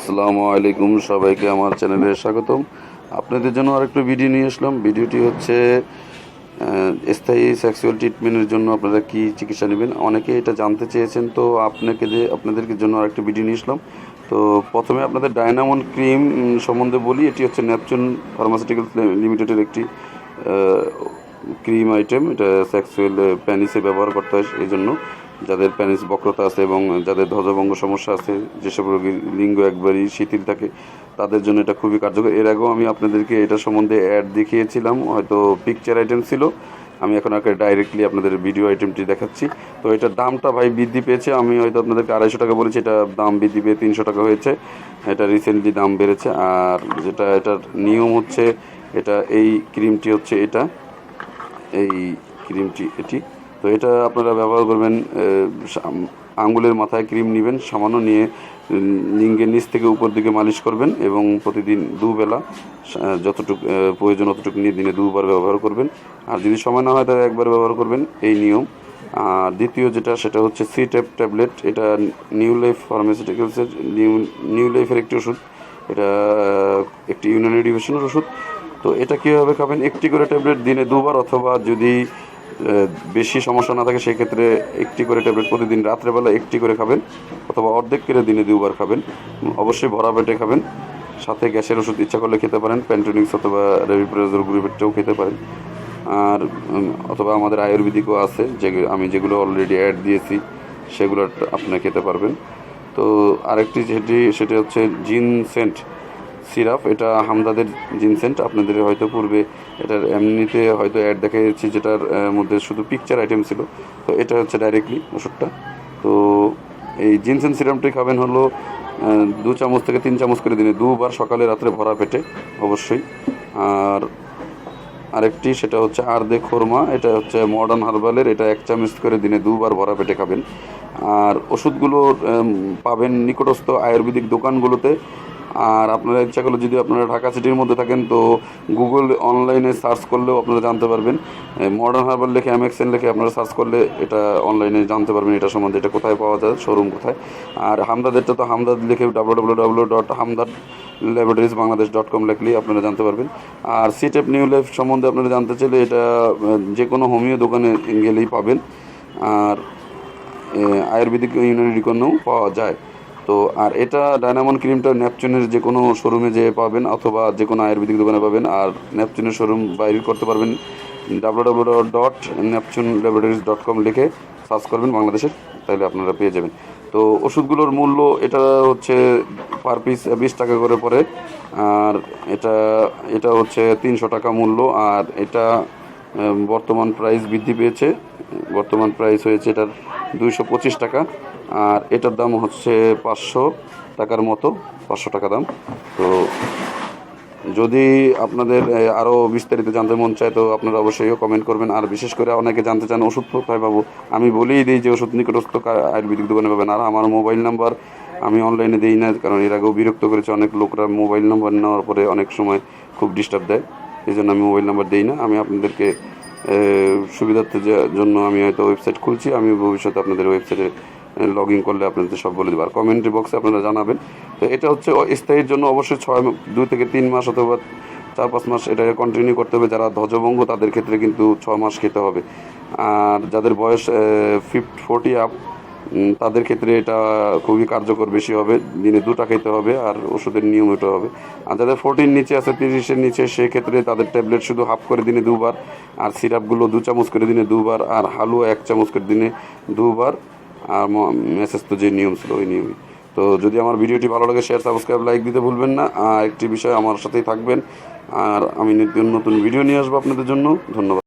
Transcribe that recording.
আসসালামু আলাইকুম সবাইকে আমার চ্যানেলে স্বাগতম। আপনাদের জন্য আরেকটু ভিডিও নিয়ে আসলাম। ভিডিওটি হচ্ছে স্থায়ী সেক্সুয়াল ট্রিটমেন্টের জন্য আপনারা কি চিকিৎসা নেবেন? অনেকে এটা জানতে চেয়েছেন, তো আপনাকে যে আপনাদেরকে জন্য আরেকটু ভিডিও নিয়ে আসলাম। তো প্রথমে আপনাদের ডায়নামন ক্রিম সম্বন্ধে বলি। এটি হচ্ছে ন্যাপচুন ফার্মাসিউটিক্যাল লিমিটেডের একটি ক্রিম আইটেম এটা সেক্সুয়াল প্যানিসে ব্যবহার করতে হয় এই জন্য যাদের প্যানিস বক্রতা আছে এবং যাদের ধ্বজভঙ্গ সমস্যা আছে, যেসব রোগীর লিঙ্গ একবারই শিথিল থাকে, তাদের জন্য এটা খুবই কার্যকর। এর আগেও আমি আপনাদেরকে এটা সম্বন্ধে অ্যাড দেখিয়েছিলাম, হয়তো পিকচার আইটেম ছিল। আমি এখন আগে ডাইরেক্টলি আপনাদের ভিডিও আইটেমটি দেখাচ্ছি। তো এটার দামটা ভাই বৃদ্ধি পেয়েছে। আমি হয়তো আপনাদেরকে আড়াইশো টাকা বলেছি, এটা দাম বৃদ্ধি পেয়ে তিনশো টাকা হয়েছে। এটা রিসেন্টলি দাম বেড়েছে। আর যেটা এটার নিয়ম হচ্ছে, এটা এই ক্রিমটি হচ্ছে এটা, এই ক্রিমটি এটি। তো এটা আপনারা ব্যবহার করবেন আঙ্গুলের মাথায় ক্রিম নেবেন, সামান্য নিয়ে লিঙ্গের নিচ থেকে উপর দিকে মালিশ করবেন এবং প্রতিদিন দুবেলা যতটুকু প্রয়োজন অতটুকু নিয়ে দিনে দুবার ব্যবহার করবেন। আর যদি সময় না হয় তাহলে একবার ব্যবহার করবেন এই নিয়ম। আর দ্বিতীয় যেটা, সেটা হচ্ছে সি ট্যাপ ট্যাবলেট এটা নিউ লাইফ ফার্মাসিউটিক্যালসের নিউ নিউ লাইফের একটি ওষুধ। এটা একটি ইউনানি ডিভিশনের ওষুধ। তো এটা কীভাবে খাবেন? একটি করে ট্যাবলেট দিনে দুবার অথবা যদি বেশি সমস্যা না থাকে, সেক্ষেত্রে একটি করে ট্যাবলেট প্রতিদিন রাত্রেবেলা একটি করে খাবেন অথবা অর্ধেক করে দিনে দুবার খাবেন। অবশ্যই ভরা পেটে খাবেন। সাথে গ্যাসের ওষুধ ইচ্ছা করলে খেতে পারেন প্যান্টোনিক্স অথবা রেভিপ্রেজর গ্রুপেরটাও খেতে পারেন। আর অথবা আমাদের আয়ুর্বেদিকও আছে যে আমি যেগুলো অলরেডি অ্যাড দিয়েছি, সেগুলো আপনি খেতে পারবেন। তো আরেকটি যেটি, সেটি হচ্ছে জিন সেন্ট সিরাপ, এটা হামদাদের জিনসেন্ট আপনাদের হয়তো পূর্বে এটার এমনিতে হয়তো অ্যাড দেখা যাচ্ছে যেটার মধ্যে শুধু পিকচার আইটেম ছিল। তো এটা হচ্ছে ডাইরেক্টলি ওষুধটা। তো এই জিনসেন সিরাপটি খাবেন হলো দু চামচ থেকে তিন চামচ করে দিনে, দুবার সকালে রাত্রে ভরা পেটে, অবশ্যই। আর আরেকটি সেটা হচ্ছে আর্দে খোরমা, এটা হচ্ছে মডার্ন হার্বালের এটা এক চামচ করে দিনে দুবার ভরা পেটে খাবেন। আর ওষুধগুলো পাবেন নিকটস্থ আয়ুর্বেদিক দোকানগুলোতে। আর আপনারা ইচ্ছা করলে যদি আপনারা ঢাকা সিটির মধ্যে থাকেন, তো গুগল অনলাইনে সার্চ করলেও আপনারা জানতে পারবেন। মডার্ন হার্বাল লিখে অ্যামেক্সেন লিখে আপনারা সার্চ করলে এটা অনলাইনে জানতে পারবেন এটা সম্বন্ধে, এটা কোথায় পাওয়া যায় শোরুম কোথায়। আর হামদাদেরটা তো হামদাদ লিখে W W W dot Hamdard laboratories Bangladesh dot com লিখলেই আপনারা জানতে পারবেন। আর সিটেপ নিউ লাইফ সম্বন্ধে আপনারা জানতে চাইলে এটা যে কোনো হোমিও দোকানে গেলেই পাবেন। আর আয়ুর্বেদিক ইউনানি রিকনেও পাওয়া যায়। তো আর এটা ডায়নামন ক্রিমটা ন্যাপচুনের যে কোনো শোরুমে যে পাবেন অথবা যে কোনো আয়ুর্বেদিক দোকানে পাবেন। আর ন্যাপচুনের শোরুম বাইরে করতে পারবেন W W dot Neptune laboratories dot com লিখে সার্চ করবেন বাংলাদেশের, তাহলে আপনারা পেয়ে যাবেন। তো ওষুধগুলোর মূল্য এটা হচ্ছে পার পিস বিশ টাকা করে পড়ে। আর এটা এটা হচ্ছে তিনশো টাকা মূল্য। আর এটা বর্তমান প্রাইস বৃদ্ধি পেয়েছে। বর্তমান প্রাইস হয়েছে এটার দুইশো পঁচিশ টাকা। আর এটার দাম হচ্ছে পাঁচশো টাকার মতো, পাঁচশো টাকা দাম। তো যদি আপনাদের আরও বিস্তারিত জানতে মন চায়, তো আপনারা অবশ্যই কমেন্ট করবেন। আর বিশেষ করে অনেকে জানতে চান ওষুধ কোথায় পাবো, আমি বলেই দিই যে ওষুধ নিকটস্থ আয়ুর্বেদিক দোকানে পাবেন। আর আমার মোবাইল নাম্বার আমি অনলাইনে দিই না, কারণ এর আগেও বিরক্ত করেছে অনেক লোকরা। মোবাইল নাম্বার নেওয়ার পরে অনেক সময় খুব ডিস্টার্ব দেয় এই জন্য আমি মোবাইল নাম্বার দিই না। আমি আপনাদেরকে সুবিধার্থে জন্য আমি হয়তো ওয়েবসাইট খুলছি। আমি ভবিষ্যতে আপনাদের ওয়েবসাইটে লগ ইন করলে আপনাদের সব বলে দেবো। আর কমেন্ট বক্সে আপনারা জানাবেন। তো এটা হচ্ছে স্থায়ীর জন্য অবশ্যই ছয়, দুই থেকে তিন মাস অথবা চার, পাঁচ মাস এটা কন্টিনিউ করতে হবে। যারা ধ্বজভঙ্গ, তাদের ক্ষেত্রে কিন্তু ছ মাস খেতে হবে। আর যাদের বয়স ফিফট ফোরটি আপ তাদের ক্ষেত্রে এটা খুবই কার্যকর বেশি হবে। দিনে দুটা খেতে হবে আর ওষুধের নিয়ম এটা হবে। আর যাদের ফোরটির নিচে আছে, তিরিশের নিচে, সেক্ষেত্রে তাদের ট্যাবলেট শুধু হাফ করে দিনে দুবার, আর সিরাপগুলো দু চামচ করে দিনে দুবার, আর হালুয়া এক চামচ করে দিনে দুবার। আর মেসেজ তো যে নিয়ম ছিল ওই নিয়মই তো যদি আমার ভিডিওটি ভালো লাগে শেয়ার সাবস্ক্রাইব লাইক দিতে ভুলবেন না। আর একটি বিষয় আমার সাথেই থাকবেন। আর আমি নতুন নতুন ভিডিও নিয়ে আসব আপনাদের জন্য। ধন্যবাদ।